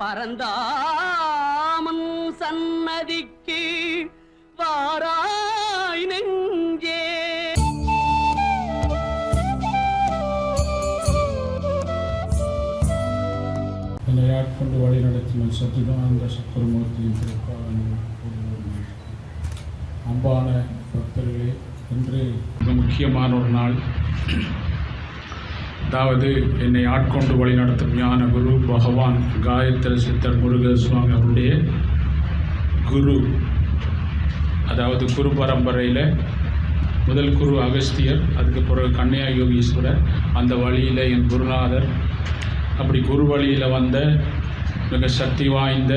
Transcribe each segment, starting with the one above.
பரந்தாமன் சன்னதிக்கு வாராய் நெஞ்சே. என்னை ஆட்கொண்டு வழி நடத்தின சத்திதானந்த சக்கரமூர்த்தியின் திருப்பாவங்கள் அன்பான பக்தர்களே இன்று மிக முக்கியமான ஒரு நாள். அதாவது என்னை ஆட்கொண்டு வழி நடத்தும் ஞான குரு பகவான் காயத்ரி சித்தர் முருகர் சுவாமி அவருடைய குரு. அதாவது குரு பரம்பரையில் முதல் குரு அகஸ்தியர் அதுக்கு பிறகு கன்னியா யோகீஸ்வரர் அந்த வழியில் என் குருநாதர். அப்படி குரு வழியில் வந்த மிக சக்தி வாய்ந்த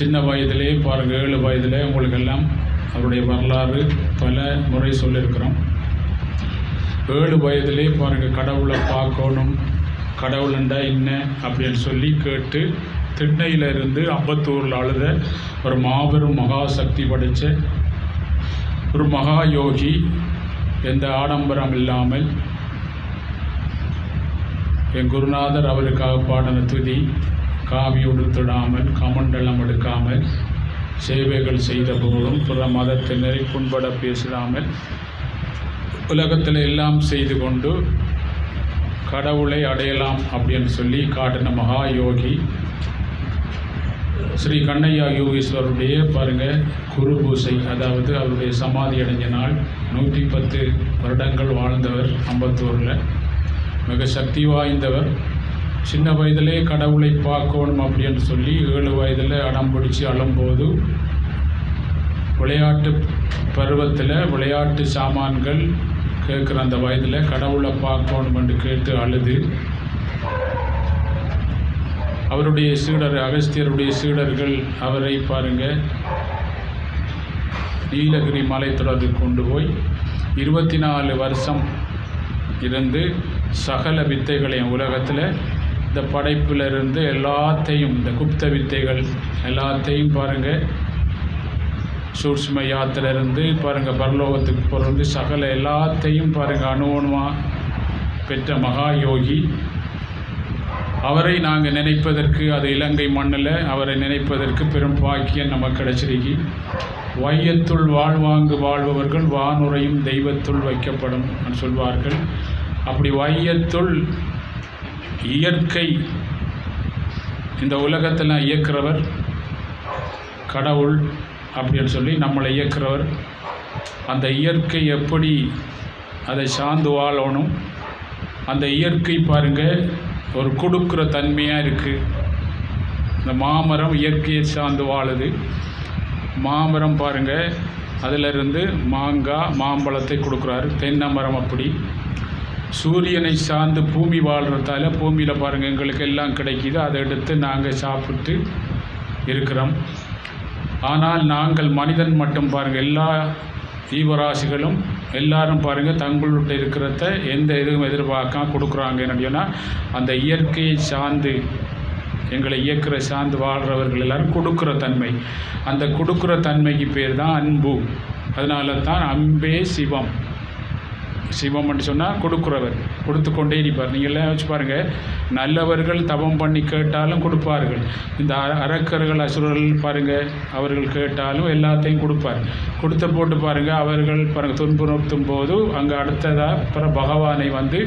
சின்ன வயதிலே பாருங்கள் ஏழு வயதில் உங்களுக்கெல்லாம் அவருடைய வரலாறு பல முறை சொல்லியிருக்கிறோம். ஏழு வயதிலே பாருங்கள் கடவுளை பார்க்கணும். கடவுளண்டா என்ன அப்படின்னு சொல்லி கேட்டு திண்ணையிலிருந்து அம்பத்தூரில் அழுத ஒரு மாபெரும் மகா சக்தி படைத்த ஒரு மகா யோகி எந்த ஆடம்பரம் இல்லாமல் என் குருநாதர் அவருக்காக பாடின துதி காவி உடுத்திடாமல் கமண்டலம் எடுக்காமல் சேவைகள் செய்த போதும் பிற மதத்தினரை புண்பட பேசிடாமல் உலகத்தில் எல்லாம் செய்து கொண்டு கடவுளை அடையலாம் அப்படின்னு சொல்லி காட்டின மகா யோகி ஸ்ரீ கண்ணையா யோகீஸ்வருடைய பாருங்க குரு பூசை அதாவது அவருடைய சமாதி அடைஞ்ச நாள் நூற்றி பத்து வருடங்கள் வாழ்ந்தவர் அம்பத்தூரில். மிக சக்தி வாய்ந்தவர். சின்ன வயதிலே கடவுளை பார்க்கணும் அப்படின்னு சொல்லி ஏழு வயதில் அடம் பிடிச்சி அழும்போது விளையாட்டு பருவத்தில் விளையாட்டு சாமான்கள் கேட்குற அந்த வயதில் கடவுளை பார்க்கணும் என்று கேட்டு அழுது அவருடைய சீடர் அகஸ்தியருடைய சீடர்கள் அவரை பாருங்க நீலகிரி மலைத்தொடருக்கு கொண்டு போய் இருபத்தி நாலு வருஷம் இருந்து சகல வித்தைகளையும் உலகத்தில் இந்த படைப்பிலிருந்து எல்லாத்தையும் இந்த குப்த வித்தைகள் எல்லாத்தையும் பாருங்கள் சூட்சும யாத்திரையிலிருந்து பாருங்கள் பரலோகத்துக்கு பிறந்து சகல எல்லாத்தையும் பாருங்கள் அனுபவமாக பெற்ற மகா யோகி. அவரை நாங்கள் நினைப்பதற்கு அது இலங்கை மண்ணில் அவரை நினைப்பதற்கு பெரும் பாக்கியம் நமக்கு கிடைச்சிருக்கு. வையத்துள் வாழ்வாங்கு வாழ்பவர்கள் வானுரையும் தெய்வத்துள் வைக்கப்படும் சொல்வார்கள். அப்படி வையத்துள் இயற்கை இந்த உலகத்தில் இயக்கிறவர் கடவுள் அப்படின்னு சொல்லி நம்மளை இயக்கிறவர். அந்த இயற்கை எப்படி அதை சார்ந்து வாழணும். அந்த இயற்கை பாருங்கள் ஒரு கொடுக்குற தன்மையாக இருக்குது இந்த மாமரம் இயற்கையை சார்ந்து வாழுது. மாமரம் பாருங்கள் அதிலிருந்து மாங்காய் மாம்பழத்தை கொடுக்குறாரு. தென்னை மரம் அப்படி. சூரியனை சார்ந்து பூமி வாழ்கிறதால பூமியில் பாருங்கள் எங்களுக்கு எல்லாம் கிடைக்கிது. அதை எடுத்து நாங்கள் சாப்பிட்டு இருக்கிறோம். ஆனால் நாங்கள் மனிதன் மட்டும் பாருங்கள் எல்லா ஜீவராசிகளும் எல்லாரும் பாருங்கள் தங்களுடைய இருக்கிறத எந்த இதுவும் எதிர்பார்க்காம கொடுக்குறாங்க. என்னன்னு சொன்னால் அந்த இயற்கையை சார்ந்து எங்களை இயக்கிற சார்ந்து வாழ்கிறவர்கள் எல்லாரும் கொடுக்குற தன்மை. அந்த கொடுக்குற தன்மைக்கு பேர் தான் அன்பு. அதனால தான் அன்பே சிவம். சிவம்னு சொன்னால் கொடுக்குறவர். கொடுத்து கொண்டே இருப்பார். நீங்கள் எல்லாம் வச்சு பாருங்கள் நல்லவர்கள் தவம் பண்ணி கேட்டாலும் கொடுப்பார்கள். இந்த அர அரக்கர்கள் அசுரர்கள் பாருங்கள் அவர்கள் கேட்டாலும் எல்லாத்தையும் கொடுப்பார். கொடுத்த போட்டு பாருங்கள் அவர்கள் பாருங்கள் துன்புறுத்தும் போது அங்கே அடுத்ததாக அப்புறம் பகவானை வந்து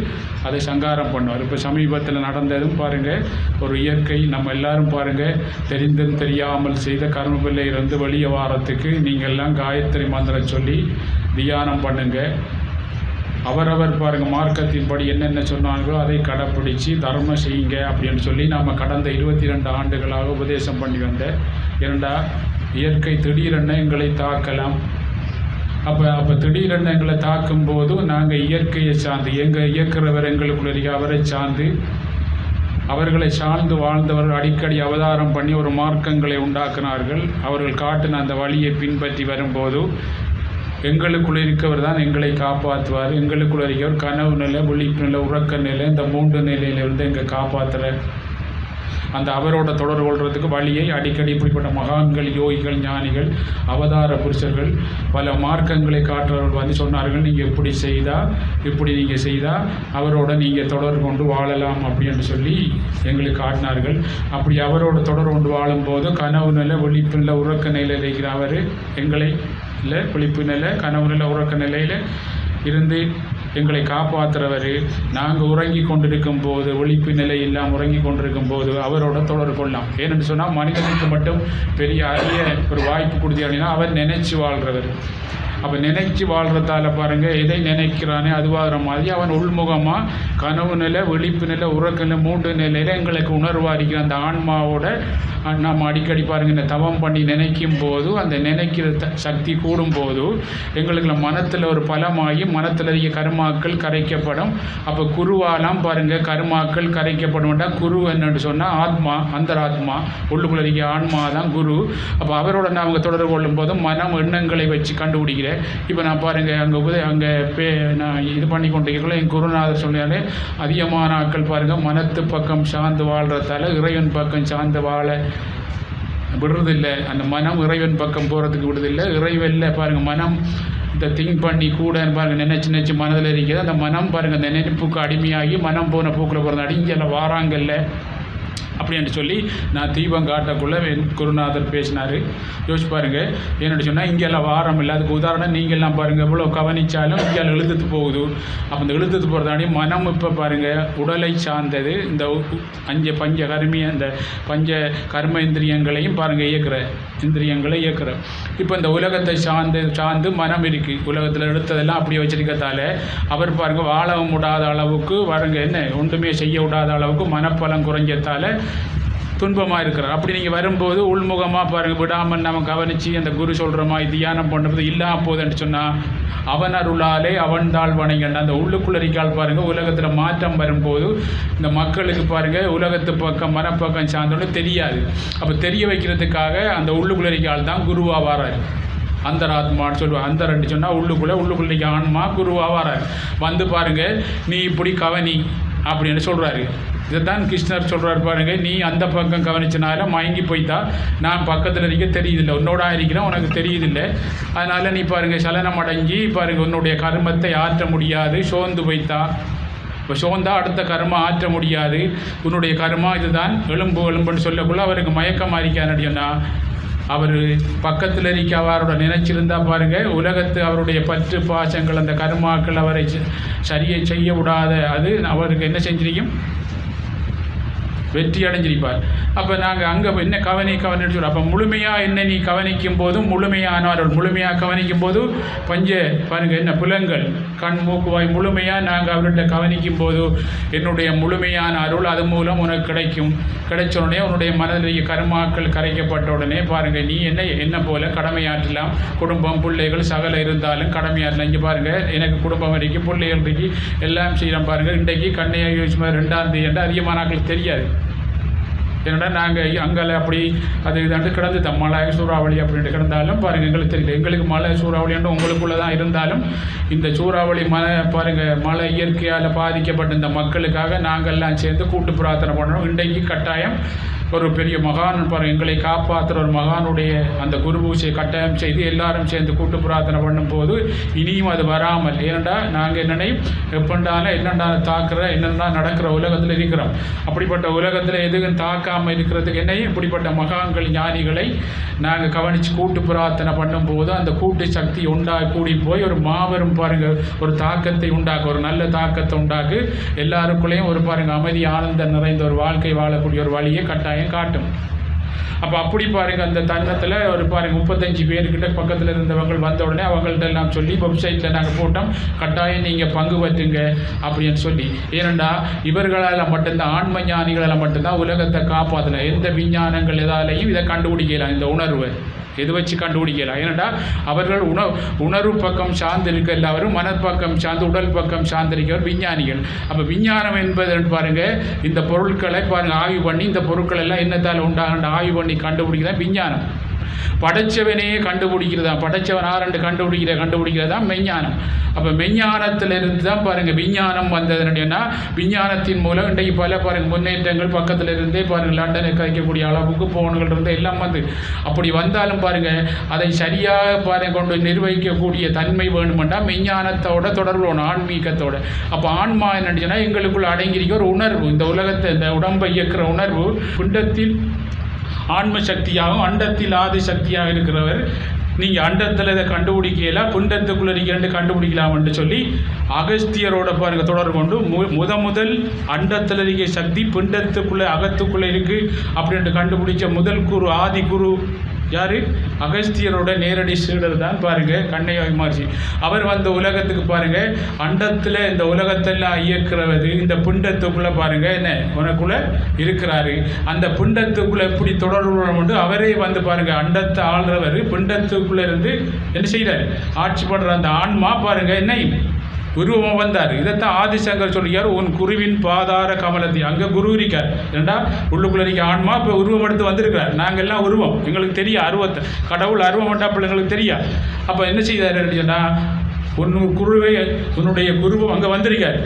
அதை சங்காரம் பண்ணுவார். இப்போ சமீபத்தில் நடந்ததும் பாருங்கள் ஒரு இயற்கை நம்ம எல்லாரும் பாருங்கள் தெரிந்தும் தெரியாமல் செய்த கர்மபிள்ளை இருந்து வெளியே வாரத்துக்கு நீங்கள் எல்லாம் காயத்ரி மந்திரம் சொல்லி தியானம் பண்ணுங்கள் அவரவர் பாருங்கள் மார்க்கத்தின்படி என்னென்ன சொன்னாங்களோ அதை கடைப்பிடிச்சி தர்மம் செய்யுங்க அப்படின்னு சொல்லி நாம் கடந்த இருபத்தி ரெண்டு ஆண்டுகளாக உபதேசம் பண்ணி வந்த இரண்டா இயற்கை திடீரென எங்களை தாக்கலாம். அப்போ அப்போ திடீரென எங்களை தாக்கும் நாங்கள் இயற்கையை சார்ந்து எங்கள் இயக்கிறவர் எங்களுக்குள்ள அவரை சார்ந்து அவர்களை சார்ந்து வாழ்ந்தவர்கள் அடிக்கடி அவதாரம் பண்ணி ஒரு மார்க்கங்களை உண்டாக்கினார்கள். அவர்கள் காட்டின அந்த வழியை பின்பற்றி வரும்போது எங்களுக்குள் இருக்கவர் தான் எங்களை காப்பாற்றுவார். எங்களுக்குள் இருக்கவர் கனவு நிலை விழிப்பு நிலை உறக்க நிலை இந்த மூன்று நிலையிலிருந்து எங்களை காப்பாற்றுற அந்த அவரோட தொடர்பு கொள்றதுக்கு வழியை அடிக்கடி இப்படிப்பட்ட மகான்கள் யோகிகள் ஞானிகள் அவதார புருஷர்கள் பல மார்க்கங்களை காட்டுறவர்கள் வந்து சொன்னார்கள் நீங்கள் இப்படி செய்தால் இப்படி நீங்கள் செய்தால் அவரோட நீங்கள் தொடர்பு கொண்டு வாழலாம் அப்படின்னு சொல்லி எங்களுக்கு காட்டினார்கள். அப்படி அவரோட தொடர்பு கொண்டு வாழும்போது கனவு நிலை விழிப்பு நிலை உறக்க நிலையில் இருக்கிற அவர் எங்களை இல்லை விழிப்பு நிலை கனவு உறக்க நிலையில் இருந்து எங்களை காப்பாற்றுறவர் நாங்கள் உறங்கி கொண்டிருக்கும் போது ஒழிப்பு நிலை இல்லாமல் உறங்கி கொண்டிருக்கும் போது அவரோட தொடர்பு கொள்ளலாம். ஏனென்று சொன்னால் மனிதனுக்கு மட்டும் பெரிய அரிய ஒரு வாய்ப்பு கொடுத்தி அப்படின்னா அவர் நினைச்சு வாழ்கிறவர் அப்போ நினைச்சு வாழ்கிறதால பாருங்கள் எதை நினைக்கிறானே அதுவாகிற மாதிரி அவன் உள்முகமாக கனவு நிலை விழிப்பு நிலை உறக்க நிலை மூன்று நிலையில் எங்களுக்கு உணர்வாரிக்கிற அந்த ஆன்மாவோட நம்ம அடிக்கடி பாருங்கள் இந்த தவம் பண்ணி நினைக்கும் போது அந்த நினைக்கிற த- சக்தி கூடும் போது எங்களுக்கு மனத்தில் ஒரு பலமாகி மனத்தில் இருக்க கருமாக்கள் கரைக்கப்படும். அப்போ குருவாலாம் பாருங்கள் கருமாக்கள் கரைக்கப்படும்டா குரு என்னன்னு சொன்னால் ஆத்மா அந்தராத்மா உள்ளுக்குள்ள இருக்க ஆன்மா தான் குரு. அப்போ அவரோட நான் அவங்க தொடர்பு கொள்ளும் போது மனம் எண்ணங்களை வச்சு கண்டுபிடிக்கிறேன் இப்போ நான் பாருங்கள் அங்கே போய் அங்கே பே நான் இது பண்ணி கொண்டிருக்கல. என் குருநாதர் சொன்னாலே அதிகமான ஆட்கள் பாருங்கள் மனத்து பக்கம் சார்ந்து வாழ்கிறதால இறைவன் பக்கம் சார்ந்து வாழ விடுறதில்லை. அந்த மனம் இறைவன் பக்கம் போகிறதுக்கு விடுறதில்லை. இறைவனில் பாருங்கள் மனம் இந்த திங்க் பண்ணி கூட பாருங்கள் நினச்சி நினச்சி மனதில் இருக்கிறது. அந்த மனம் பாருங்கள் அந்த நினைப்புக்கு அடிமையாகி மனம் போன பூக்கில் போகிறது அடிங்கல வாராங்கல்ல. அப்படின்னு சொல்லி நான் தீபம் காட்டக்குள்ள என் குருநாதர் பேசினார். யோசிச்சு பாருங்கள் என்னென்னு சொன்னால் இங்கெல்லாம் வாரம் இல்லை. அதுக்கு உதாரணம் நீங்கள்லாம் பாருங்கள் எவ்வளோ கவனித்தாலும் இங்கெல்லாம் இழுத்துட்டு போகுது. அப்போ இந்த இழுத்துட்டு போகிறதாண்டி மனம் இப்போ பாருங்கள் உடலை சார்ந்தது. இந்த அஞ்சு பஞ்ச கருமி அந்த பஞ்ச கர்ம இந்திரியங்களையும் பாருங்கள் இயக்குற இந்திரியங்களை இயக்குற. இப்போ இந்த உலகத்தை சார்ந்து சார்ந்து மனம் இருக்குது உலகத்தில் எடுத்ததெல்லாம் அப்படியே வச்சிருக்கிறதால அவர் பாருங்கள் வாழ விடாத அளவுக்கு பாருங்க என்ன ஒன்றுமே செய்ய விடாத அளவுக்கு மனப்பலம் குறைஞ்சதால துன்பமாக இருக்கிறார். அப்படி நீங்கள் வரும்போது உள்முகமாக பாருங்கள் விடாமல் நம்ம கவனித்து அந்த குரு சொல்கிறோமா இது தியானம் பண்ணுறது இல்லாமல் போகுதுன்னு சொன்னால் அவன் அருளாலே அவன் தாழ்வனைகள் அந்த உள்ளுக்குள்ளரிக்கால் பாருங்கள் உலகத்தில் மாற்றம் வரும்போது இந்த மக்களுக்கு பாருங்கள் உலகத்து பக்கம் மனப்பக்கம் சார்ந்தோன்னு தெரியாது. அப்போ தெரிய வைக்கிறதுக்காக அந்த உள்ளுக்குள்ளரிக்கால் தான் குருவாக வராரு. அந்தராத்மான்னு சொல்லுவாங்க அந்த ரெண்டு சொன்னால் உள்ளுக்குள்ளே உள்ளுக்குள்ள ஆன்மா குருவாக வராரு. வந்து பாருங்க நீ இப்படி கவனி அப்படின்னு சொல்கிறாரு இதைத்தான் கிருஷ்ணர் சொல்கிறார் பாருங்க நீ அந்த பக்கம் கவனிச்சனால மயங்கி போய்த்தா நான் பக்கத்தில் இருக்க தெரியுதில்லை. உன்னோட இருக்கிறேன் உனக்கு தெரியுதில்லை. அதனால் நீ பாருங்க சலனம் அடங்கி பாருங்க உன்னுடைய கர்மத்தை ஆற்ற முடியாது சோர்ந்து போய்த்தா இப்போ சோந்தா அடுத்த கர்மா ஆற்ற முடியாது. உன்னுடைய கர்மா இதுதான். எலும்பு எலும்புன்னு சொல்லக்குள்ள அவருக்கு மயக்கமாக இருக்காருன்னா அவர் பக்கத்தில் இருக்க அவரோட நினைச்சிருந்தா பாருங்க உலகத்து அவருடைய பற்று பாசங்கள் அந்த கர்மாக்கள் அவரை ச- சரியை செய்ய விடாத அது அவருக்கு என்ன செஞ்சிருக்கும்? வெற்றி அடைஞ்சிருப்பார். அப்போ நாங்கள் அங்கே என்ன கவனி கவனின்னு சொல்கிறோம் அப்போ முழுமையாக என்ன நீ கவனிக்கும் போதும் முழுமையானவர்கள் முழுமையாக கவனிக்கும் போது பஞ்ச பாருங்க என்ன புலங்கள் கண் மூக்கு வாய் முழுமையாக நாங்கள் அவர்கிட்ட கவனிக்கும் போது என்னுடைய முழுமையான அருள் அது மூலம் உனக்கு கிடைக்கும். கிடைச்ச உடனே உன்னுடைய மனதிலேயே கருமாக்கள் கரைக்கப்பட்ட உடனே பாருங்கள் நீ என்ன என்ன போல கடமையாற்றலாம்? குடும்பம் பிள்ளைகள் சகல இருந்தாலும் கடமையாற்றலாம். இங்கே பாருங்கள் எனக்கு குடும்பம் வரைக்கும் பிள்ளைகள் இருக்கு. எல்லாம் செய்கிறோம் பாருங்கள் இன்றைக்கு கண்ணையா யோசிச்சு ரெண்டாம் தேதி என்று அதிகமான ஆட்களுக்கு தெரியாது. என்னடா நாங்கள் அங்கே அப்படி அது இதாண்டு கிடந்து தான் மழை சூறாவளி அப்படின்ட்டு கிடந்தாலும் பாருங்கள் எங்களுக்கு தெரியல. எங்களுக்கு மழை சூறாவளின்ட்டு உங்களுக்குள்ளே தான் இருந்தாலும் இந்த சூறாவளி மழை பாருங்கள் மழை இயற்கையால் பாதிக்கப்பட்ட இந்த மக்களுக்காக நாங்கள்லாம் சேர்ந்து கூட்டு பிரார்த்தனை பண்ணணும் இன்றைக்கு கட்டாயம் ஒரு பெரிய மகான் பாருங்க எங்களை காப்பாற்றுற ஒரு மகானுடைய அந்த குரு பூஜை கட்டாயம் செய்து எல்லாரும் சேர்ந்து கூட்டு பிரார்த்தனை பண்ணும்போது இனியும் அது வராமல். ஏனண்டா நாங்கள் என்னென்ன எப்பண்டாலும் என்னென்ன தாக்குற என்னென்ன நடக்கிற உலகத்தில் இருக்கிறோம். அப்படிப்பட்ட உலகத்தில் எதுவும் தாக்காமல் இருக்கிறதுக்கு என்னையும் இப்படிப்பட்ட மகான்கள் ஞானிகளை நாங்கள் கவனித்து கூட்டு பிரார்த்தனை பண்ணும்போது அந்த கூட்டு சக்தி உண்டா கூடி போய் ஒரு மாபெரும் பாருங்க ஒரு தாக்கத்தை உண்டாக்கு ஒரு நல்ல தாக்கத்தை உண்டாக்கு. எல்லாருக்குள்ளேயும் ஒரு பாருங்க அமைதி ஆனந்தம் நிறைந்த ஒரு வாழ்க்கை வாழக்கூடிய ஒரு வழியை கட்டாயம் காட்டும். அப்போ அப்படி பாருங்க அந்த தருணத்தில் ஒரு பாருங்க முப்பத்தஞ்சு பேருக்கிட்ட பக்கத்தில் இருந்தவங்க வந்த உடனே அவங்கள்ட்ட எல்லாம் சொல்லி வெப்சைட்டில் நாங்கள் போட்டோம். கட்டாயம் நீங்கள் பங்கு பற்றுங்க அப்படின்னு சொல்லி. ஏனெண்டா இவர்களால் மட்டும்தான் ஆன்ம ஞானிகளால் மட்டும்தான் உலகத்தை காப்பாற்றலாம் எந்த விஞ்ஞானங்கள் எதாலையும் இதை கண்டுபிடிக்கலாம் இந்த உணர்வை. எது வச்சு கண்டுபிடிக்கலாம் ஏனெண்டா அவர்கள் உணவு உணர்வு பக்கம் சார்ந்து இருக்க எல்லாரும் மனப்பக்கம் சார்ந்து உடல் பக்கம் சார்ந்திருக்கிறவர் விஞ்ஞானிகள். அப்போ விஞ்ஞானம் என்பது பாருங்க இந்த பொருட்களை பாருங்க ஆய்வு பண்ணி இந்த பொருட்கள் எல்லாம் என்னத்தால் உண்டாகின்ற ஆய்வு பண்ணி கண்டுபிடிக்கிறதான் விஞ்ஞானம். படைச்சவனே கண்டுபிடிக்கிறதா? படைச்சவன் ஆரண்டு கண்டுபிடிக்கிற கண்டுபிடிக்கிறதா? மெஞ்ஞானம் அப்போ மெஞ்ஞானத்திலிருந்து தான் பாருங்கள் விஞ்ஞானம் வந்ததுன்னா விஞ்ஞானத்தின் மூலம் இன்றைக்கு பல பாருங்கள் முன்னேற்றங்கள் பக்கத்தில் இருந்தே பாருங்கள் லண்டனுக்கு வைக்கக்கூடிய அளவுக்கு போனுகள் இருந்து எல்லாம் வந்து. அப்படி வந்தாலும் பாருங்கள் அதை சரியாக பாருங்க கொண்டு நிர்வகிக்கக்கூடிய தன்மை வேணுமெண்டா மெஞ்ஞானத்தோட தொடர்பு வேணும் ஆன்மீகத்தோட. அப்போ ஆன்மா என்னச்சுன்னா எங்களுக்குள்ள அடங்கியிருக்க ஒரு உணர்வு. இந்த உலகத்தை இந்த உடம்பை இயக்கிற உணர்வு பிண்டத்தில் ஆன்ம சக்தியாகவும் அண்டத்தில் ஆதி சக்தியாக இருக்கிறவர். நீங்கள் அண்டத்தில் இதை கண்டுபிடிக்கல புண்டத்துக்குள்ள இருக்கேன்னு கண்டுபிடிக்கலாம்னு சொல்லி அகஸ்தியரோட பாருங்க தொடர்பு கொண்டு மு முத முதல் அண்டத்தில் இருக்க சக்தி பிண்டத்துக்குள்ளே அகத்துக்குள்ளே இருக்குது அப்படின்ட்டு கண்டுபிடிச்ச முதல் குரு ஆதி குரு யார்? அகஸ்தியரோட நேரடி சீடர் தான் பாருங்கள் கண்ணைய விமர்சி. அவர் வந்த உலகத்துக்கு பாருங்கள் அண்டத்தில் இந்த உலகத்தெல்லாம் இயக்குறது இந்த பிண்டத்துக்குள்ள பாருங்க என்ன உனக்குள்ளே இருக்கிறாரு. அந்த பிண்டத்துக்குள்ள எப்படி தொடர்பு அவரே வந்து பாருங்கள் அண்டத்தை ஆள்றவர் பிண்டத்துக்குள்ளே இருந்து என்ன செய்கிறார் ஆட்சி பண்ணுற அந்த ஆன்மா பாருங்க என்ன உருவம் வந்தார். இதைத்தான் ஆதிசங்கர் சொல்லியார் உன் குருவின் பாதார கமலத்தி. அங்கே குரு இருக்கார். ஏண்டா? உள்ளுக்குள்ள இருக்க ஆன்மா இப்போ உருவம் எடுத்து வந்திருக்கிறார். நாங்கள் எல்லாம் உருவம். எங்களுக்கு தெரியும் அருவத்தை. கடவுள் அருவம் வந்தா பிள்ளைங்களுக்கு தெரியும் அப்போ என்ன செய்தார் சொன்னால் உன் குருவை உன்னுடைய குருவம் அங்கே வந்திருக்கார்.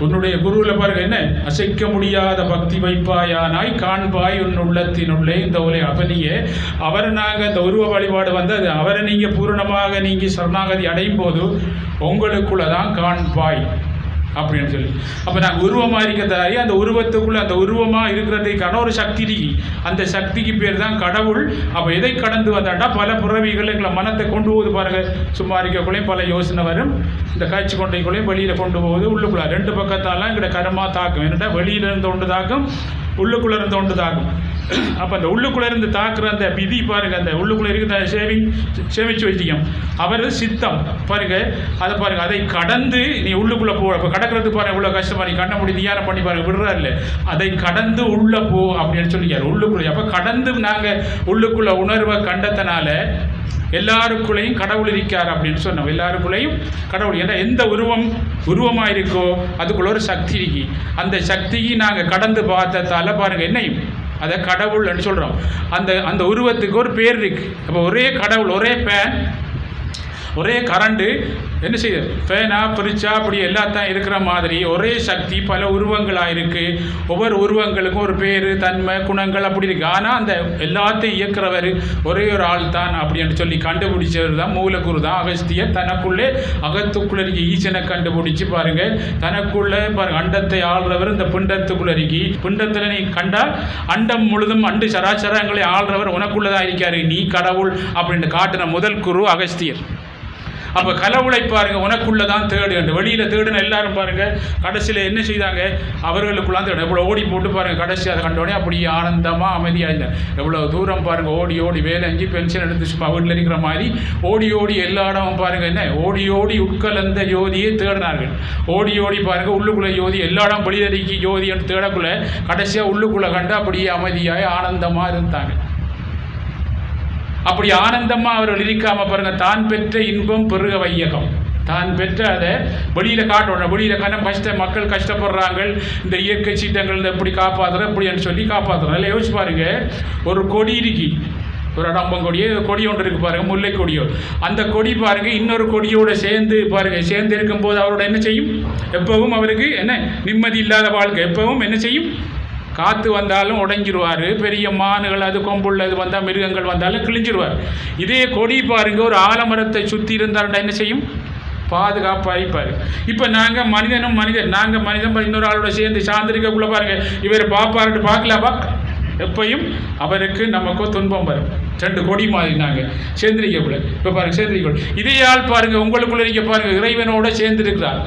உன்னுடைய குருவில் பாருங்க என்ன? அசைக்க முடியாத பக்தி வைப்பாயானாய் காண்பாய் உன் உள்ளத்தினுள்ளே. இந்த உலை அவனியே அவரை நாங்கள் இந்த உருவ வழிபாடு வந்து அது அவரை நீங்கள் பூரணமாக நீங்கள் சரணாகதி அடையும் போது உங்களுக்குள்ளதான் காண்பாய். அப்படின்னு சொல்லி. அப்போ நாங்கள் உருவமாக இருக்கிறதாரி அந்த உருவத்துக்குள்ளே அந்த உருவமாக இருக்கிறதுக்கான ஒரு சக்தி. அந்த சக்திக்கு பேர் தான் கடவுள். அப்போ எதை கடந்து வந்தாட்டா பல புறவிகள் எங்களை மனத்தை கொண்டு போகுது பாருங்கள் சும்மா இருக்கக்குள்ளேயும் பல யோசனை வரும். இந்த காய்ச்சி கொண்டைக்குள்ளேயும் வெளியில் கொண்டு போகுது. உள்ளுக்குள்ள ரெண்டு பக்கத்தாலாம் எங்கள்ட கரமாக தாக்கும். என்னட்டா வெளியில இருந்து ஒன்று தாக்கும்? உள்ளுக்குள்ள இருந்து ஒன்று தாக்கும். அப்போ அந்த உள்ளுக்குள்ள இருந்து தாக்குற அந்த விதி பாருங்க அந்த உள்ளுக்குள்ள இருக்கிற சேவிங் சேமிச்சு வச்சுக்கோம் அவர் சித்தம். பாருங்க அதை பாருங்க அதை கடந்து நீ உள்ளுக்குள்ள போ அப்போ கடக்கிறது பாருங்க இவ்வளோ கஷ்டமா நீ கண்ண முடி தியானம் பண்ணி பாருங்க விடுறா இல்லை. அதை கடந்து உள்ள போ அப்படின்னு சொல்லிக்கார் உள்ளுக்குள்ள. அப்போ கடந்து நாங்கள் உள்ளுக்குள்ள உணர்வை கண்டத்தனால எல்லாருக்குள்ளேயும் கடவுள் இருக்கார் அப்படின்னு சொன்னோம் எல்லாருக்குள்ளேயும் கடவுள். ஏன்னா எந்த உருவம் உருவமாக இருக்கோ அதுக்குள்ள ஒரு சக்தி இருக்கு. அந்த சக்தியை நாங்கள் கடந்து பார்த்ததால பாருங்கள் என்னையும் அதை கடவுள்னு சொல்கிறோம் அந்த அந்த உருவத்துக்கு ஒரு பேர் இருக்குது அப்போ ஒரே கடவுள் ஒரே பேன் ஒரே கரண்டு என்ன செய்யுது ஃபேனா பிரிச்சா அப்படி எல்லாத்தான் இருக்கிற மாதிரி ஒரே சக்தி பல உருவங்களாக இருக்குது ஒவ்வொரு உருவங்களுக்கும் ஒரு பேர் தன்மை குணங்கள் அப்படி இருக்குது ஆனால் அந்த எல்லாத்தையும் இயக்குறவர் ஒரே ஒரு ஆள் தான் அப்படின்னு சொல்லி கண்டுபிடிச்சவர் தான் மூலகுரு தான். அகஸ்தியர் தனக்குள்ளே அகத்துக்குள்ளே இருக்க ஈசனை கண்டுபிடிச்சு பாருங்கள் தனக்குள்ளே பாருங்க அண்டத்தை ஆள்றவர் இந்த பிண்டத்துக்குள்ளே இருக்கி பிண்டத்தில் நீ கண்டா அண்டம் முழுதும் அண்டு சராசரங்களை ஆள்றவர் உனக்குள்ளதான் இருக்காரு. நீ கடவுள் அப்படின்னு காட்டின முதல் குரு அகஸ்தியர். அப்போ கடவுளை பாருங்க உனக்குள்ளே தான் தேடு அந்த வெளியில் தேடுன்னு எல்லாரும் பாருங்க கடைசியில் என்ன செய்தாங்க? அவர்களுக்குள்ள தேடு. எவ்வளோ ஓடி போட்டு பாருங்க கடைசி அதை கண்டோடனே அப்படியே ஆனந்தமாக அமைதியாக இல்லை எவ்வளோ தூரம் பாருங்க ஓடி ஓடி வேலை அஞ்சு பென்ஷன் எடுத்து சும்மா வீட்டில் இருக்கிற மாதிரி ஓடி ஓடி எல்லா இடமும் பாருங்க என்ன? ஓடி ஓடி உட்கலந்த யோதியை தேடினார்கள். ஓடி ஓடி பாருங்க உள்ளுக்குள்ளே யோதி எல்லா இடம் வெளியறிக்கி என்று தேடக்குள்ள கடைசியாக உள்ளுக்குள்ளே கண்டு அப்படியே அமைதியாக ஆனந்தமாக இருந்தாங்க. அப்படி ஆனந்தமா அவர்கள் இருக்காம பாருங்க தான் பெற்ற இன்பம் பெருக வையகம். தான் பெற்ற அதை வெளியில் காட்டணும் வெளியில் கண்ணம் கஷ்ட மக்கள் கஷ்டப்படுறாங்க இந்த இயற்கை சீட்டங்கள் இந்த இப்படி காப்பாற்றுறோம் இப்படின்னு சொல்லி காப்பாற்றுறோம் இல்லை யோசிச்சு பாருங்க. ஒரு கொடி இருக்கி ஒரு அடம்பங்கொடியோ கொடி ஒன்று இருக்கு பாருங்க முல்லை கொடியோ. அந்த கொடி பாருங்க இன்னொரு கொடியோட சேர்ந்து பாருங்க சேர்ந்து இருக்கும்போது அவரோட என்ன செய்யும்? எப்பவும் அவருக்கு என்ன? நிம்மதி இல்லாத வாழ்க்கை. எப்பவும் என்ன செய்யும்? காற்று வந்தாலும் உடைஞ்சிருவார். பெரிய மானுகள் அது கொம்புள்ளது வந்தால் மிருகங்கள் வந்தாலும் கிழிஞ்சிருவார். இதே கொடி பாருங்க ஒரு ஆலமரத்தை சுற்றி இருந்தால் என்ன செய்யும்? பாதுகாப்பாக இருப்பார். இப்போ நாங்கள் மனிதனும் மனிதன் நாங்கள் மனிதன் இன்னொரு ஆளோட சேர்ந்து சார்ந்திருக்கக்குள்ளே பாருங்கள் இவர் பாப்பாருட்டு பார்க்கலாப்பா எப்பையும் அவருக்கு நமக்கோ துன்பம் வரும். ரெண்டு கொடி மாதிரி நாங்கள் சேர்ந்திருக்கக்குள்ள. இப்போ பாருங்க சேர்ந்திருக்க இதே ஆள் பாருங்கள் உங்களுக்குள்ளே இருக்க பாருங்கள் இறைவனோட சேர்ந்திருக்கிறார்.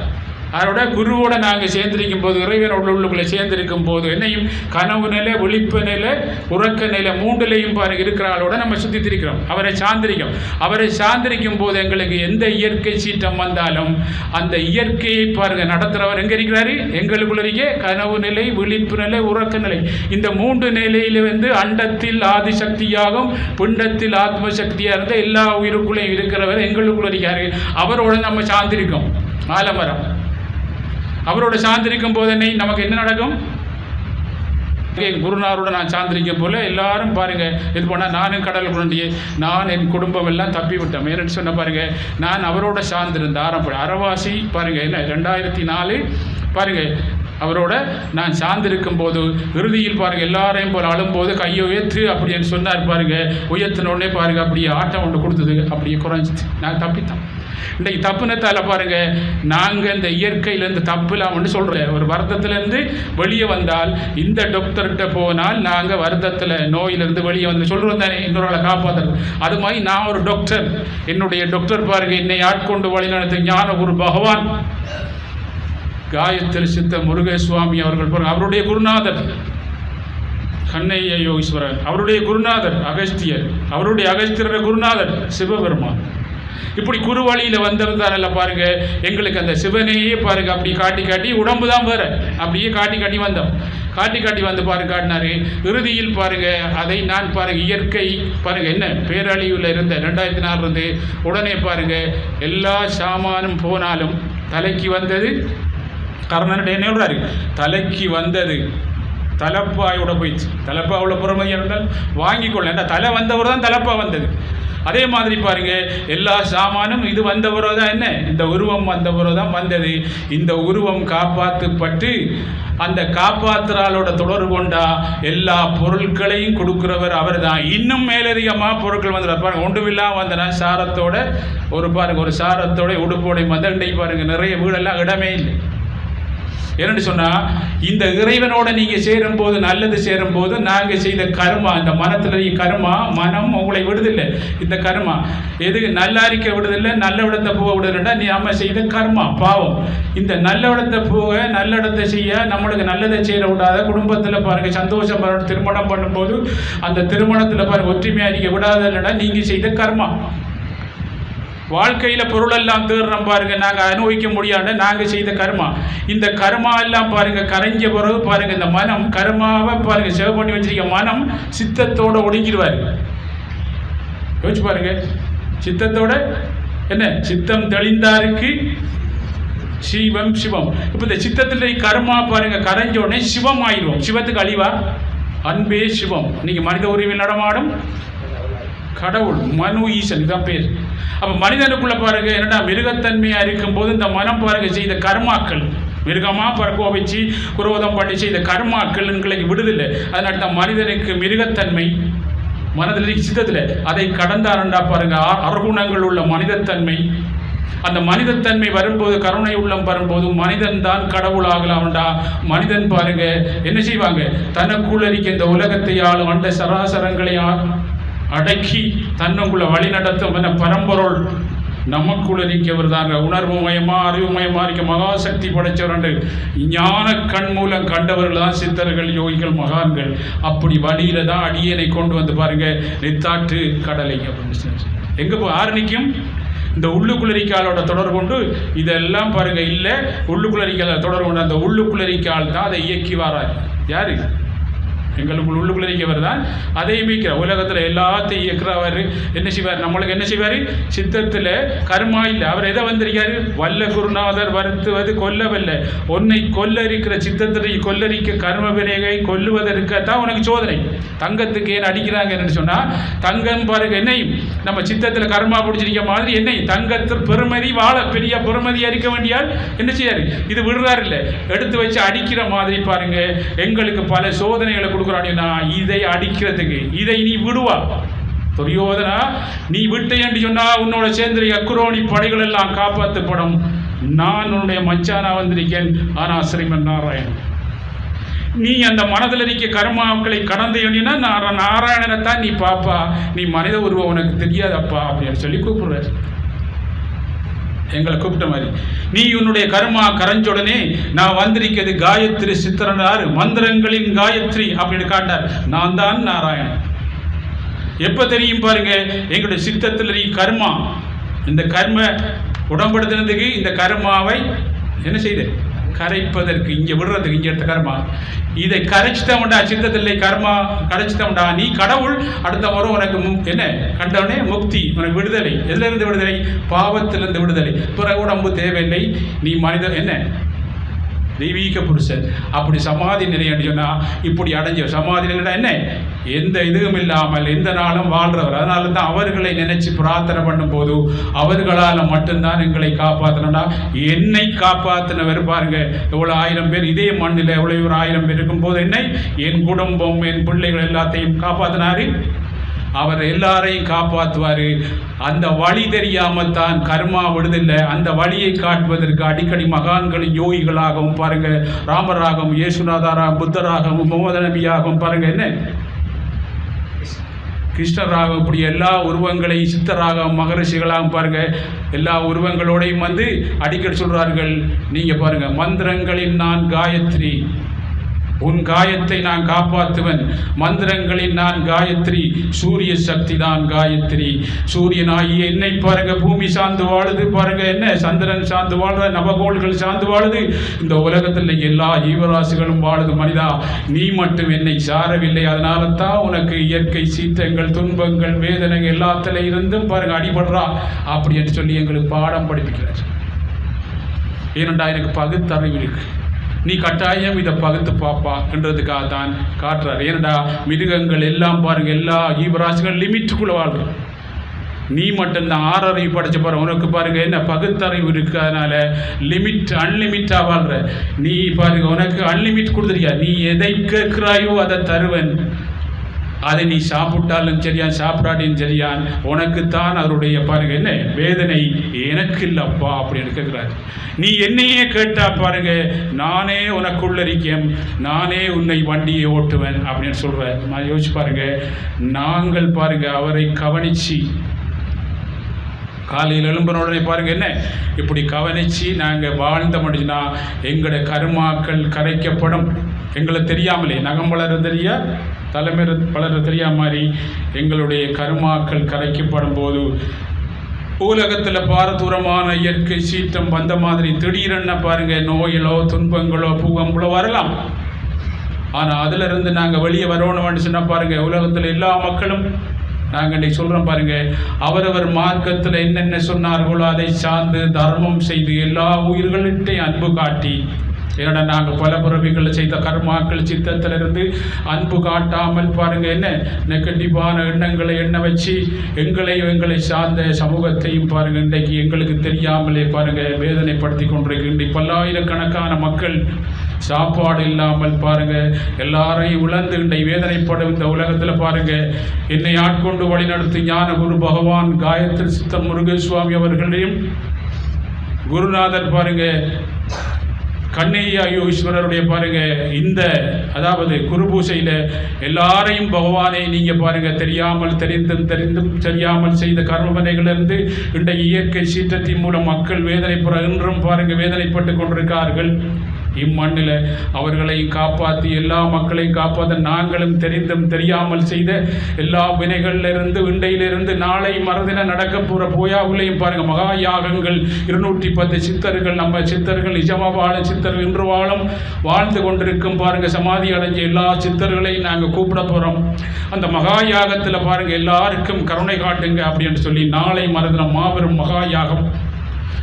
அதோட குருவோட நாங்கள் சேர்ந்திருக்கும் போது இறைவனோட உள்ளுக்குள்ளே சேர்ந்திருக்கும் போது என்னையும் கனவு நிலை ஒழிப்பு நிலை உறக்க நிலை மூன்றுலையும் பாருங்க இருக்கிற ஆளோட நம்ம சுற்றி அவரை சார்ந்திருக்கோம் அவரை சார்ந்திருக்கும் போது எங்களுக்கு எந்த இயற்கை சீற்றம் வந்தாலும் அந்த இயற்கையை பாருங்க நடத்துகிறவர் எங்கே இருக்கிறாரு? எங்களுக்குள்ள இருக்க கனவு நிலை விழிப்பு நிலை உறக்க நிலை. இந்த மூன்று நிலையில வந்து அண்டத்தில் ஆதிசக்தியாகவும் பிண்டத்தில் ஆத்ம சக்தியாக இருந்த எல்லா உயிருக்குள்ளேயும் இருக்கிறவர் எங்களுக்குள்ள இருக்காரு. அவரோட நம்ம சார்ந்திருக்கோம். ஆலமரம். அவரோட சார்ந்திருக்கும் போது என்னை நமக்கு என்ன நடக்கும்? என் குருநாரோட நான் சார்ந்திருக்க போல எல்லாரும் பாருங்க இது பண்ணால் நானும் கடல் குழந்தையே நான் என் குடும்பம் எல்லாம் தப்பி விட்டேன் ஏன்னு சொன்ன பாருங்க நான் அவரோட சார்ந்திருந்த ஆரம்ப அரவாசி பாருங்க என்ன? ரெண்டாயிரத்தி நாலு பாருங்க அவரோட நான் சார்ந்திருக்கும் போது இறுதியில் பாருங்க எல்லாரையும் போல அழும்போது கையை உயர்த்து அப்படின்னு சொன்னார் பாருங்க. உயர்த்தினோடனே பாருங்கள் பாருங்க அப்படியே ஆட்டம் ஒன்று கொடுத்தது அப்படியே குறைஞ்சிச்சு. நான் தப்பித்தான். இன்றைக்கு தப்புனத்தால் பாருங்க. நாங்கள் இந்த இயற்கையிலேருந்து தப்புலாம்னு சொல்கிறேன் ஒரு வருத்தத்துலேருந்து வெளியே வந்தால் இந்த டாக்டர்கிட்ட போனால் நாங்கள் வருத்தத்தில் நோயிலிருந்து வெளியே வந்து சொல்கிறோம் தானே. இன்னொரு ஆளை காப்பாற்றுறது அது மாதிரி நான் ஒரு டாக்டர் என்னுடைய டாக்டர் பாருங்க என்னை ஆட்கொண்டு வழிநடத்த ஞான குரு பகவான். காயத்ரி சித்த முருகசுவாமி அவர்கள் பாருங்கள் அவருடைய குருநாதர். கண்ணைய யோகீஸ்வரர் அவருடைய குருநாதர் அகஸ்தியர். அவருடைய அகஸ்தியர குருநாதர் சிவபெருமான். இப்படி குருவழியில் வந்திருந்தாரல்ல பாருங்க. எங்களுக்கு அந்த சிவனையே பாருங்க. அப்படி காட்டி காட்டி உடம்பு தான் வேற. அப்படியே காட்டி காட்டி வந்தோம். காட்டி காட்டி வந்து பாருங்க காட்டினாரு. இறுதியில் பாருங்க அதை நான் பாருங்க இயற்கை பாருங்க என்ன? பேரழிவில் இருந்த ரெண்டாயிரத்தி நாலு இருந்து உடனே பாருங்க எல்லா சாமானும் போனாலும் தலைக்கு வந்தது கர்ணனுடைய என்ன சொல்றாரு? தலைக்கு வந்தது. தலப்பாயோட போயிடுச்சு. தலப்பாவோட புறமையாக இருந்தால் வாங்கிக்கொள்ள. ஏன்டா தலை வந்தவர் தான் தலப்பா வந்தது. அதே மாதிரி பாருங்க எல்லா சாமானும் இது வந்தவரோ தான் என்ன? இந்த உருவம் வந்தவரோ தான் வந்தது. இந்த உருவம் காப்பாற்றப்பட்டு அந்த காப்பாற்றுறாளோட தொடர்பு கொண்டா எல்லா பொருட்களையும் கொடுக்குறவர் அவர் தான் இன்னும் மேலதிகமாக பொருட்கள் வந்து பாருங்க ஒன்றுமில்லாம வந்தனா சாரத்தோட ஒரு பாருங்க ஒரு சாரத்தோட உடுப்போட இன்றைக்கு பாருங்க நிறைய வீடெல்லாம் இடமே இல்லை. என்னென்னு சொன்னால் இந்த இறைவனோட நீங்கள் சேரும் போது நல்லது சேரும்போது நாங்கள் செய்த கர்மா இந்த மனத்தில் இருக்க கர்மா மனம் உங்களை விடுதில்லை. இந்த கர்மா. எது நல்லாரிக்க விடுதில்லை நல்ல இடத்தை போக விடுதில்லைன்னா நீ நம்ம செய்த கர்மா பாவம். இந்த நல்ல இடத்தை போக நல்ல இடத்தை செய்ய நம்மளுக்கு நல்லதை செய்ய விடாத குடும்பத்தில் பாருங்கள் சந்தோஷம் திருமணம் பண்ணும்போது அந்த திருமணத்தில் பாருங்கள் ஒற்றுமையாக இருக்க விடாத இல்லைன்னா நீங்கள் செய்த கர்மா. வாழ்க்கையில் பொருளெல்லாம் தேடுறோம் பாருங்க. நாங்கள் அனுபவிக்க முடியாத நாங்கள் செய்த கர்மா. இந்த கர்மா எல்லாம் பாருங்க கரைஞ்ச பிறகு பாருங்க இந்த மனம் கர்மாவை பாருங்க சேவ் பண்ணி வச்சிருக்க மனம் சித்தத்தோட ஒடுங்கிடுவார். யோசிச்சு பாருங்க. சித்தத்தோட என்ன? சித்தம் தெளிந்தாருக்கு சிவம் சிவம். இப்போ இந்த சித்தத்தில் கர்மா பாருங்க கரைஞ்ச உடனே சிவம் ஆயிடுவோம் சிவத்துக்கு அழிவா? அன்பே சிவம். நீங்கள் மனித உரிமையில் நடமாடும். கடவுள் மனு ஈசன் இதான் பேர். அப்போ மனிதனுக்குள்ள பாருங்க என்னடா மிருகத்தன்மையாக இருக்கும்போது இந்த மனம் பாருங்க செய்த கர்மாக்கள். மிருகமாக பாரு வச்சு குரோதம் பண்ணி செய்த கர்மாக்கள் எங்களுக்கு விடுதில்லை அதனால தான் மனிதனுக்கு மிருகத்தன்மை மனதில் சித்தத்தில். அதை கடந்தாரண்டா பாருங்க அருகுணங்கள் உள்ள மனிதத்தன்மை. அந்த மனிதத்தன்மை வரும்போது கருணை உள்ளம் வரும்போது மனிதன் தான் கடவுள் ஆகலாம்டா. மனிதன் பாருங்க என்ன செய்வாங்க? தனக்குள்ள இருக்க இந்த உலகத்தை ஆளும் அண்ட சராசரங்களை அடக்கி தன்னுக்குள்ள வழி நடத்தும் என பரம்பொருள். நமக்குள்ள இருக்கவர் தாங்க உணர்வு மயமா அறிவு மயமா இருக்க மகாசக்தி படைச்சவர் ஞான கண் மூலம் கண்டவர்கள் தான் சித்தர்கள் யோகிகள் மகான்கள். அப்படி வழியில தான் அடியனை கொண்டு வந்து பாருங்க. நித்தாற்று கடலை அப்படின்னு சொல்லி. எங்கே போ ஆறு இந்த உள்ளுக்குளரிக்காலோட தொடர்பு கொண்டு இதெல்லாம் பாருங்க இல்லை. உள்ளுக்குளரிக்கால தொடர்பு கொண்டு அந்த உள்ளுக்குளரிக்கால் தான் அதை இயக்கி வரார். யாரு? எங்களுக்குள் உள்ளுக்குள்ள இருக்கவர் தான் அதை மீட்கிறார் உலகத்தில் எல்லாத்தையும் இயக்குறவர் என்ன செய்வார்? நம்மளுக்கு என்ன செய்வார்? சித்தத்தில் கர்மா இல்லை. அவர் எதை வந்திருக்காரு? வல்ல குருநாதர் வருத்துவது கொல்லவல்ல. உன்னை கொல்லரிக்கிற சித்தத்தை கொல்லரிக்க கர்ம வினையை கொல்லுவதற்குத்தான் உனக்கு சோதனை. தங்கத்துக்கு ஏன் அடிக்கிறாங்கன்னு சொன்னால் தங்கம் பாருங்க என்னையும் நம்ம சித்தத்தில் கர்மா பிடிச்சிருக்க மாதிரி என்னையும் தங்கத்தில் பெருமதி வாழ பெரிய பெருமதி அறிக்க வேண்டியால் என்ன செய்யாரு? இது விடுறாரு இல்லை. எடுத்து வச்சு அடிக்கிற மாதிரி பாருங்க. எங்களுக்கு பல சோதனைகளை கொடுக்குறாங்கன்னா இதை அடிக்கிறதுக்கு. இதை நீ விடுவா. துரியோதனா நீ விட்டை என்று சொன்னா உன்னோட சேர்ந்து அக்குரோணி படைகள் எல்லாம் காப்பாற்றப்படும். நான் உன்னுடைய மச்சானா வந்திருக்கேன். ஆனா ஸ்ரீமன் நாராயணன் நீ அந்த மனதில் இருக்க கர்மாக்களை கடந்து எண்ணினா நான் நாராயணனை தான் நீ பாப்பா. நீ மனித உருவம் உனக்கு தெரியாதப்பா அப்படின்னு சொல்லி கூப்பிடுறாரு. எங்களை கூப்பிட்ட மாதிரி. நீ உன்னுடைய கர்மா கரைஞ்ச உடனே நான் வந்திருக்கிறது காயத்ரி சித்திரனார் மந்திரங்களின் காயத்ரி அப்படின்னு காட்டார். நான் தான் நாராயணன். எப்போ தெரியும் பாருங்க எங்களுடைய சித்தத்தில் நீ கர்மா. இந்த கர்ம உடம்படுத்தினதுக்கு இந்த கர்மாவை என்ன செய்தேன் கரைப்பதற்கு இங்கே விடுறதுக்கு இங்கே எடுத்த கர்மா. இதை கரைச்சிட்டவன்டா சித்தத்தில் கர்மா? கரைச்சிட்டவன்டா நீ கடவுள் அடுத்த வரும் உனக்கு மு- என்ன? கண்டவனே முக்தி உனக்கு விடுதலை. எதிலிருந்து விடுதலை? பாவத்திலிருந்து விடுதலை. பிற உடம்பு தேவையில்லை. நீ மனித என்ன? தெய்வீக புருஷன் அப்படி சமாதி நிலைன்னு சொன்னால் இப்படி அடைஞ்ச சமாதி நிலைனா என்ன? எந்த இதுவும் இல்லாமல் எந்த நாளும் வாழ்றவர். அதனால தான் அவர்களை நினைச்சு பிரார்த்தனை பண்ணும்போது அவர்களால் மட்டும்தான் எங்களை காப்பாற்றணும்னா என்னை காப்பாற்றினவர் பாருங்க. எவ்வளோ ஆயிரம் பேர் இதே மண்ணில் எவ்வளோ ஒரு ஆயிரம் பேர் இருக்கும்போது என்னை? என் குடும்பம் என் பிள்ளைகள் எல்லாத்தையும் காப்பாற்றினாரு. அவர் எல்லாரையும் காப்பாற்றுவார். அந்த வழி தெரியாமல் தான் கர்மா விடுதில்லை. அந்த வழியை காட்டுவதற்கு அடிக்கடி மகான்களும் யோகிகளாகவும் பாருங்கள் ராமராகவும் இயேசுநாதாராகவும் புத்தராகவும் முகமது நபியாகவும் பாருங்கள் என்ன? கிருஷ்ணராக இப்படி எல்லா உருவங்களையும் சித்தராக மகரிஷிகளாகவும் பாருங்கள் எல்லா உருவங்களோடையும் வந்து அடிக்கடி சொல்கிறார்கள் நீங்கள் பாருங்கள் மந்திரங்களின் நான் காயத்ரி. உன் காயத்தை நான் காப்பாற்றுவன். மந்திரங்களின் நான் காயத்ரி சூரிய சக்தி தான் காயத்ரி. சூரியனாகி என்னை பாருங்க பூமி சார்ந்து வாழுது பாருங்க என்ன? சந்திரன் சார்ந்து வாழ்ற நவகோள்கள் சார்ந்து வாழுது. இந்த உலகத்தில் எல்லா ஜீவராசிகளும் வாழுது மனிதா. நீ மட்டும் என்னை சாரவில்லை. அதனால தான் உனக்கு இயற்கை சீற்றங்கள் துன்பங்கள் வேதனைகள் எல்லாத்துல இருந்தும் பாருங்க அடிபடுறா. அப்படின்னு சொல்லி எங்களுக்கு பாடம் படிப்பிக்கிறார். ஏனெண்டா எனக்கு பகுத்தறிவு இருக்குது நீ கட்டாயம் இதை பகுத்து பாப்பா என்றதுக்காக தான் காட்டுறார். ஏனடா மிருகங்கள் எல்லாம் பாருங்க எல்லா ஜீவராசிகள் லிமிட்டுக்குள்ள வாழ்றோம். நீ மட்டும்தான் ஆறறிவு படைச்ச பாரு உனக்கு பாருங்க என்ன பகுத்தறிவு இருக்கு. அதனால லிமிட் அன்லிமிட்டாக வாழ்ற. நீ பாருங்க உனக்கு அன்லிமிட் கொடுத்துருக்கியா? நீ எதை கேட்கிறாயோ அதை தருவன். அதை நீ சாப்பிட்டாலும் சரியான் சாப்பிடாட்டியும் சரியான். உனக்குத்தான் அவருடைய பாருங்க என்ன? வேதனை. எனக்கு இல்லப்பா அப்படின்னு கேட்குறாரு. நீ என்னையே கேட்டா பாருங்க நானே உனக்குள்ள இருக்கேன் நானே உன்னை வண்டியை ஓட்டுவேன் அப்படின்னு சொல்றேன் நான் யோசிச்சு பாருங்க நாங்கள் பாருங்க அவரை கவனிச்சு காலையில் எழும்பின உடனே பாருங்க என்ன? இப்படி கவனிச்சு நாங்கள் வாழ்ந்த முடிஞ்சுனா எங்களோட கருமாக்கள் கரைக்கப்படும். எங்களை தெரியாமலே நகம் வளர தெரிய தலைமை வளர தெரியா மாதிரி எங்களுடைய கருமாக்கள் கரைக்கப்படும் போது உலகத்தில் பாரதூரமான இயற்கை சீற்றம் வந்த மாதிரி திடீரென பாருங்க நோயிலோ துன்பங்களோ பூகம்பளோ வரலாம். ஆனால் அதிலிருந்து நாங்கள் வெளியே வரணும்னு சொன்னால் பாருங்கள் உலகத்தில் எல்லா மக்களும் நாங்கள் இன்னைக்கு சொல்கிறோம் பாருங்க அவரவர் மார்க்கத்தில் என்னென்ன சொன்னார்களோ அதை சார்ந்து தர்மம் செய்து எல்லா உயிர்களிட்டையும் அன்பு காட்டி ஏன்னா நாங்கள் பல பிறவிகள் செய்த கர்மாக்கள் சித்தத்திலிருந்து அன்பு காட்டாமல் பாருங்க என்ன? நெகட்டிவான எண்ணங்களை எண்ண வச்சு எங்களையும் எங்களை சார்ந்த சமூகத்தையும் பாருங்க இன்றைக்கு எங்களுக்கு தெரியாமலே பாருங்க வேதனைப்படுத்தி கொண்டிருக்கின்ற பல்லாயிரக்கணக்கான மக்கள் சாப்பாடு இல்லாமல் பாருங்க எல்லாரையும் உழந்து இன்றை வேதனைப்படும் இந்த உலகத்தில் பாருங்க என்னை ஆட்கொண்டு வழிநடத்தி ஞான குரு பகவான் காயத்ரி சித்த முருகசுவாமி அவர்களையும் குருநாதர் பாருங்க கண்ணையா யோகீஸ்வரருடைய பாருங்க இந்த அதாவது குருபூசையில் எல்லாரையும் பகவானை நீங்க பாருங்க தெரியாமல் தெரிந்தும் தெரிந்தும் தெரியாமல் செய்த கர்மவினைகளிலிருந்து இன்றைய இயற்கை சீற்றத்தின் மூலம் மக்கள் வேதனைப்புற இன்றும் பாருங்க வேதனைப்பட்டு கொண்டிருக்கார்கள் இம்மண்ணில் அவர்களையும் காப்பாற்றி எல்லா மக்களையும் காப்பாற்ற நாங்களும் தெரிந்தும் தெரியாமல் செய்த எல்லா வினைகளிலிருந்து விண்டையிலிருந்து நாளை மறந்தின நடக்க போகிற போயாவுலையும் பாருங்கள் மகா யாகங்கள் இருநூற்றி பத்து சித்தர்கள் நம்ம சித்தர்கள் நிஜமா வாழ சித்தர்கள் இன்று வாழும் வாழ்ந்து கொண்டிருக்கும் பாருங்கள் சமாதி அடைஞ்ச எல்லா சித்தர்களையும் நாங்கள் கூப்பிட போகிறோம் அந்த மகா யாகத்தில் பாருங்கள் எல்லாருக்கும் கருணை காட்டுங்க அப்படின்னு சொல்லி நாளை மறந்தின மாபெரும் மகா யாகம்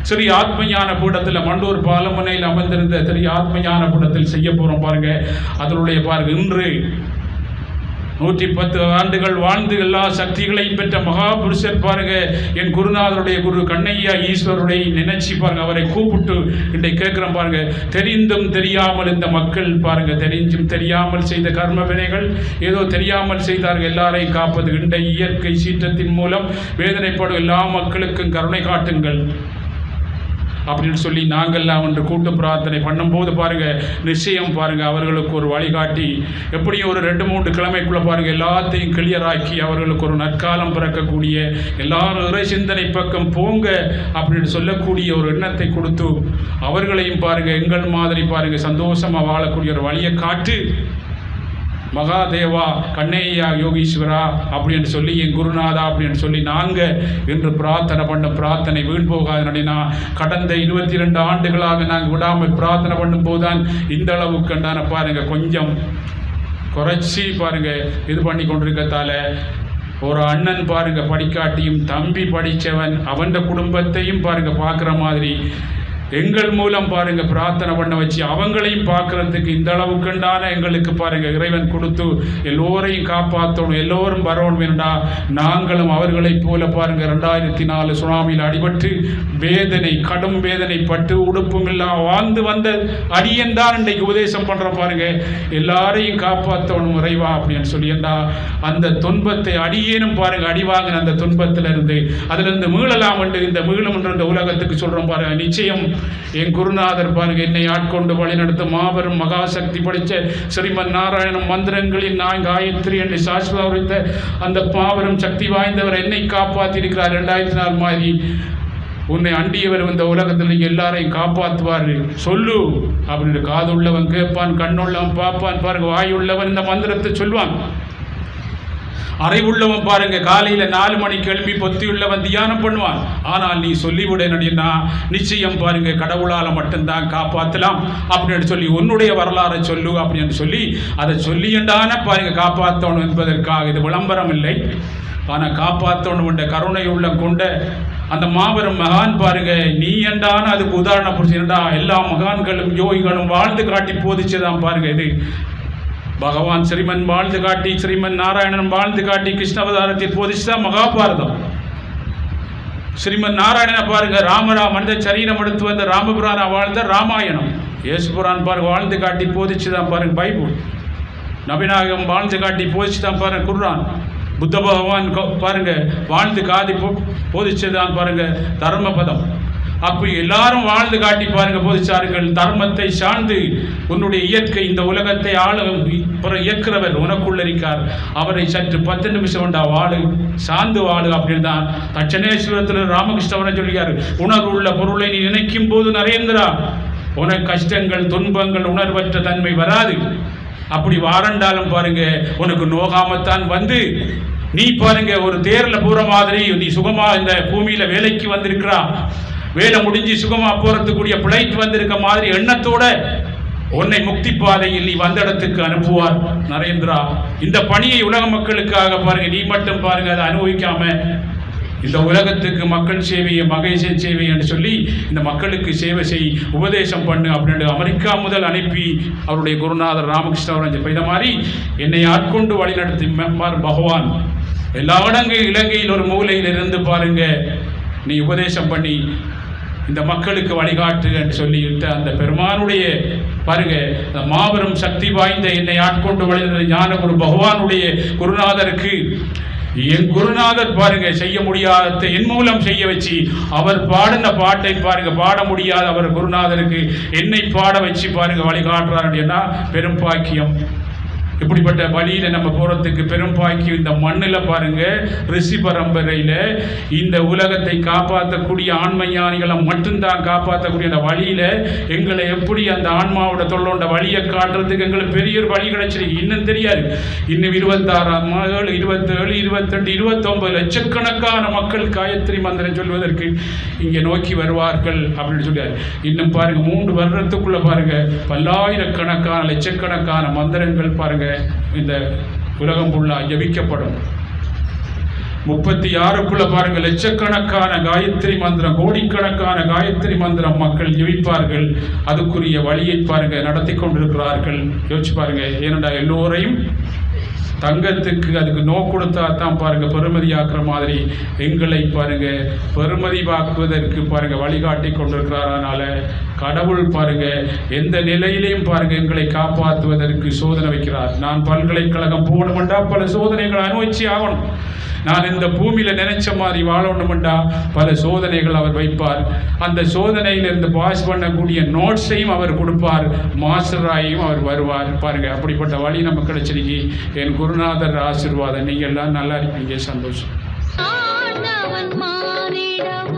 சரி ஆத்மஞான பீடத்தில் மண்டூர் பாலமனையில் அமர்ந்திருந்த சரி ஆத்மஞான பீடத்தில் செய்ய போகிறோம் பாருங்க. அதனுடைய பாருங்க இன்று நூற்றி பத்து ஆண்டுகள் வாழ்ந்து எல்லா சக்திகளையும் பெற்ற மகாபுருஷர் பாருங்க என் குருநாதருடைய குரு கண்ணையா ஈஸ்வருடைய நினைச்சி பாருங்க அவரை கூப்பிட்டு இன்றை கேட்குறோம் பாருங்க. தெரிந்தும் தெரியாமல் இந்த மக்கள் பாருங்க தெரிஞ்சும் தெரியாமல் செய்த கர்ம வினைகள் ஏதோ தெரியாமல் செய்தார்கள் எல்லாரையும் காப்பது. இன்றை இயற்கை சீற்றத்தின் மூலம் வேதனைப்படும் எல்லா மக்களுக்கும் கருணை காட்டுங்கள். அப்படின்னு சொல்லி நாங்கள்லாம் ஒன்று கூட்டு பிரார்த்தனை பண்ணும்போது பாருங்க நிச்சயம் பாருங்க அவர்களுக்கு ஒரு வழிகாட்டி. எப்படியும் ஒரு ரெண்டு மூன்று கிழமைக்குள்ளே பாருங்கள் எல்லாத்தையும் கிளியராக்கி அவர்களுக்கு ஒரு நற்காலம் பிறக்கக்கூடிய எல்லாரும் இறை சிந்தனை பக்கம் போங்க அப்படின்னு சொல்லக்கூடிய ஒரு எண்ணத்தை கொடுத்து அவர்களையும் பாருங்கள் எங்கள் மாதிரி பாருங்கள் சந்தோஷமாக வாழக்கூடிய ஒரு வழியை காட்டு. மகாதேவா கண்ணையா யோகீஸ்வரா அப்படின்னு சொல்லி என் குருநாதா அப்படின்னு சொல்லி நாங்கள் என்று பிரார்த்தனை பண்ண பிரார்த்தனை வீண் போகாது நடினா கடந்த இருபத்தி ரெண்டு ஆண்டுகளாக நாங்கள் விடாமல் பிரார்த்தனை பண்ணும்போது தான் இந்த அளவுக்கு கண்டான பாருங்க கொஞ்சம் குறைச்சி பாருங்க இது பண்ணி கொண்டிருக்கத்தால. ஒரு அண்ணன் பாருங்க படிக்காட்டியும் தம்பி படித்தவன் அவன் குடும்பத்தையும் பாருங்க பார்க்குற மாதிரி. எங்கள் மூலம் பாருங்க பிரார்த்தனை பண்ண வச்சு அவங்களையும் பார்க்கறதுக்கு இந்த அளவுக்குண்டான எங்களுக்கு பாருங்க இறைவன் கொடுத்து எல்லோரையும் காப்பாற்றணும் எல்லோரும் வரணும் என்றா நாங்களும் அவர்களைப் போல பாருங்க ரெண்டாயிரத்தி நாலு சுனாமியில் அடிபட்டு வேதனை கடும் வேதனைப்பட்டு உடுப்பும் எல்லாம் வாழ்ந்து வந்த அடியன் தான் இன்றைக்கு உபதேசம் பண்ற பாருங்க. எல்லாரையும் காப்பாற்றணும் இறைவா அப்படின்னு சொல்லி என்றா அந்த துன்பத்தை அடியேனும் பாருங்க அடிவாங்கின அந்த துன்பத்திலிருந்து அதுல இருந்து மீளலாம் என்று இந்த மீளும் என்ற இந்த உலகத்துக்கு சொல்றோம் பாருங்க நிச்சயம் என் குருநாதர் பாருங்க என்னை ஆட்கொண்டு வழிநடத்தும் மாபெரும் மகாசக்தி படித்த ஸ்ரீமன் நாராயணம் மந்திரங்களின் நான் காயத்ரி என்று சாஸ்வரித்த அந்த மாபெரும் சக்தி வாய்ந்தவர் என்னை காப்பாற்றியிருக்கிறார் ரெண்டாயிரத்தி நாலு மாதிரி உன்னை அண்டியவர் இந்த உலகத்தில் எல்லாரையும் காப்பாற்றுவார் சொல்லு. அப்படின்னு காது உள்ளவன் கேட்பான் கண்ணுள்ளவன் பார்ப்பான். பாருங்க வாய் உள்ளவன் இந்த மந்திரத்தை சொல்வான் அறிவுள்ளவன் பாருங்க காலையில நாலு மணிக்கு எழுப்பி பொத்தி உள்ளவன் தியானம் பண்ணுவான். ஆனால் நீ சொல்லிவிட நிச்சயம் பாருங்க கடவுளால் மட்டும்தான் காப்பாற்றலாம் அப்படின்னு சொல்லி உன்னுடைய வரலாறை சொல்லு அப்படின்னு சொல்லி அதை சொல்லியண்டான பாருங்க காப்பாற்றணும் என்பதற்காக இது விளம்பரம் இல்லை. ஆனால் காப்பாற்றணும் என்ற கருணை உள்ளம் கொண்ட அந்த மாபெரும் மகான் பாருங்க நீ என்றான அதுக்கு உதாரணம் புரிச்சுடா எல்லா மகான்களும் யோகிகளும் வாழ்ந்து காட்டி போதிச்சதான் பாருங்க இது. பகவான் ஸ்ரீமன் வாழ்ந்து காட்டி ஸ்ரீமன் நாராயணன் வாழ்ந்து காட்டி கிருஷ்ணவதாரத்தை போதிச்சுதான் மகாபாரதம். ஸ்ரீமன் நாராயணனை பாருங்க ராமரா மனித சரீரம் எடுத்து வந்த ராமபுரானா வாழ்ந்த ராமாயணம். இயேசுபுரான் பாருங்க வாழ்ந்து காட்டி போதிச்சுதான் பாருங்க பைபிள். நபிநாயகம் வாழ்ந்து காட்டி போதிச்சுதான் பாருங்க குர்ரான் புத்த பகவான் பாருங்க வாழ்ந்து காதி போ போதிச்சதான் பாருங்க தர்மபதம். அப்படி எல்லாரும் வாழ்ந்து காட்டி பாருங்க போதிச்சார்கள். தர்மத்தை சார்ந்து உன்னுடைய இயற்கை இந்த உலகத்தை ஆள பிற- இயக்குறவர் உனக்குள்ள இருக்கார். அவரை சற்று பத்து நிமிஷம் உண்டா வாழு. சார்ந்து வாழு அப்படின்னு தான் தட்சணேஸ்வரத்தில் ராமகிருஷ்ணவரை சொல்லியார் உணர்வுள்ள பொருளை நீ நினைக்கும் போது நரேந்திரா உனக்கு கஷ்டங்கள் துன்பங்கள் உணர்வற்ற தன்மை வராது. அப்படி வாரண்டாலும் பாருங்க உனக்கு நோகாமத்தான் வந்து. நீ பாருங்க ஒரு தேர்ல போற மாதிரி நீ சுகமா இந்த பூமியில வேலைக்கு வந்திருக்கிறா. வேலை முடிஞ்சு சுகமா போறதுக்குரிய பிளைட் வந்திருக்க மாதிரி எண்ணத்தோட உன்னை முக்தி பாதையில் நீ வந்த இடத்துக்கு அனுப்புவார். நரேந்திரா இந்த பணியை உலக மக்களுக்காக பாருங்க. நீ மட்டும் பாருங்க அதை அனுபவிக்காம இந்த உலகத்துக்கு மக்கள் சேவையை மகேசன் சேவை என்று சொல்லி இந்த மக்களுக்கு சேவை செய் உபதேசம் பண்ணு அப்படின்னு அமெரிக்கா முதல் அனுப்பி அவருடைய குருநாதர் ராமகிருஷ்ணவரன் இந்த மாதிரி என்னை ஆட்கொண்டு வழிநடத்தி மெம்பார் பகவான். எல்லா இடங்கள் இலங்கையில் ஒரு மூலையில் இருந்து பாருங்க. நீ உபதேசம் பண்ணி இந்த மக்களுக்கு வழிகாட்டு என்று சொல்லிவிட்ட அந்த பெருமானுடைய பாருங்க அந்த மாபெரும் சக்தி வாய்ந்த என்னை ஆட்கொண்டு வழிந்த ஞான குரு பகவானுடைய குருநாதருக்கு. என் குருநாதர் பாருங்க செய்ய முடியாத என் மூலம் செய்ய வச்சு அவர் பாடின பாட்டை பாருங்க பாட முடியாத அவர் குருநாதருக்கு என்னை பாட வச்சு பாருங்க வழிகாட்டுறாரு அப்படின்னா பெரும் பாக்கியம். இப்படிப்பட்ட வழியில் நம்ம போகிறதுக்கு பெரும் பாய்க்கு இந்த மண்ணில் பாருங்கள் ரிஷி பரம்பரையில் இந்த உலகத்தை காப்பாற்றக்கூடிய ஆண்மையானிகளை மட்டும்தான் காப்பாற்றக்கூடிய அந்த வழியில் எங்களை எப்படி அந்த ஆன்மாவோட தொல்லோண்ட வழியை காட்டுறதுக்கு எங்களுக்கு பெரிய ஒரு வழி கிடைச்சிருக்கு. இன்னும் தெரியாது. இன்னும் இருபத்தாறாம் ஏழு இருபத்தேழு இருபத்தெட்டு இருபத்தொம்பது லட்சக்கணக்கான மக்கள் காயத்ரி மந்திரம் சொல்வதற்கு இங்கே நோக்கி வருவார்கள் அப்படின்னு சொல்லியாரு இன்னும் பாருங்கள் மூன்று வருடத்துக்குள்ளே பாருங்கள் பல்லாயிரக்கணக்கான லட்சக்கணக்கான மந்திரங்கள் பாருங்கள் இந்த உலகம் ஃபுல்லாக ஜபிக்கப்படும். முப்பத்தி ஆறுக்குள்ள பாருங்க லட்சக்கணக்கான காயத்ரி மந்திரம் கோடிக்கணக்கான காயத்ரி மந்திரம் மக்கள் ஜெபிப்பார்கள். அதுக்குரிய வழியை பாருங்க நடத்தி கொண்டிருக்கிறார்கள். யோசிச்சு பாருங்க ஏனென்றா எல்லோரையும் தங்கத்துக்கு அதுக்கு நோ கொடுத்தா தான் பாருங்க பெருமதியாக்குற மாதிரி. எங்களை பாருங்க பெருமதிவாக்குவதற்கு பாருங்க வழிகாட்டி கொண்டிருக்கிறார் அதனால கடவுள் பாருங்க எந்த நிலையிலையும் பாருங்க எங்களை காப்பாற்றுவதற்கு சோதனை வைக்கிறார். நான் பல்கலைக்கழகம் போகணுமெண்டா பல சோதனைகளை அனுபவிச்சு ஆகணும். நான் இந்த பூமியில நினைச்ச மாதிரி வாழணுமெண்டா பல சோதனைகள் அவர் வைப்பார். அந்த சோதனையிலிருந்து பாஸ் பண்ணக்கூடிய நோட்ஸையும் அவர் கொடுப்பார். மாஸ்டராயும் அவர் வருவார். பாருங்க அப்படிப்பட்ட வழி நமக்கு கிடைச்சிருக்கு. என் குருநாதர் ஆசீர்வாதம். நீங்க எல்லாம் நல்லா இருப்பீங்க. சந்தோஷம். மாறிடம்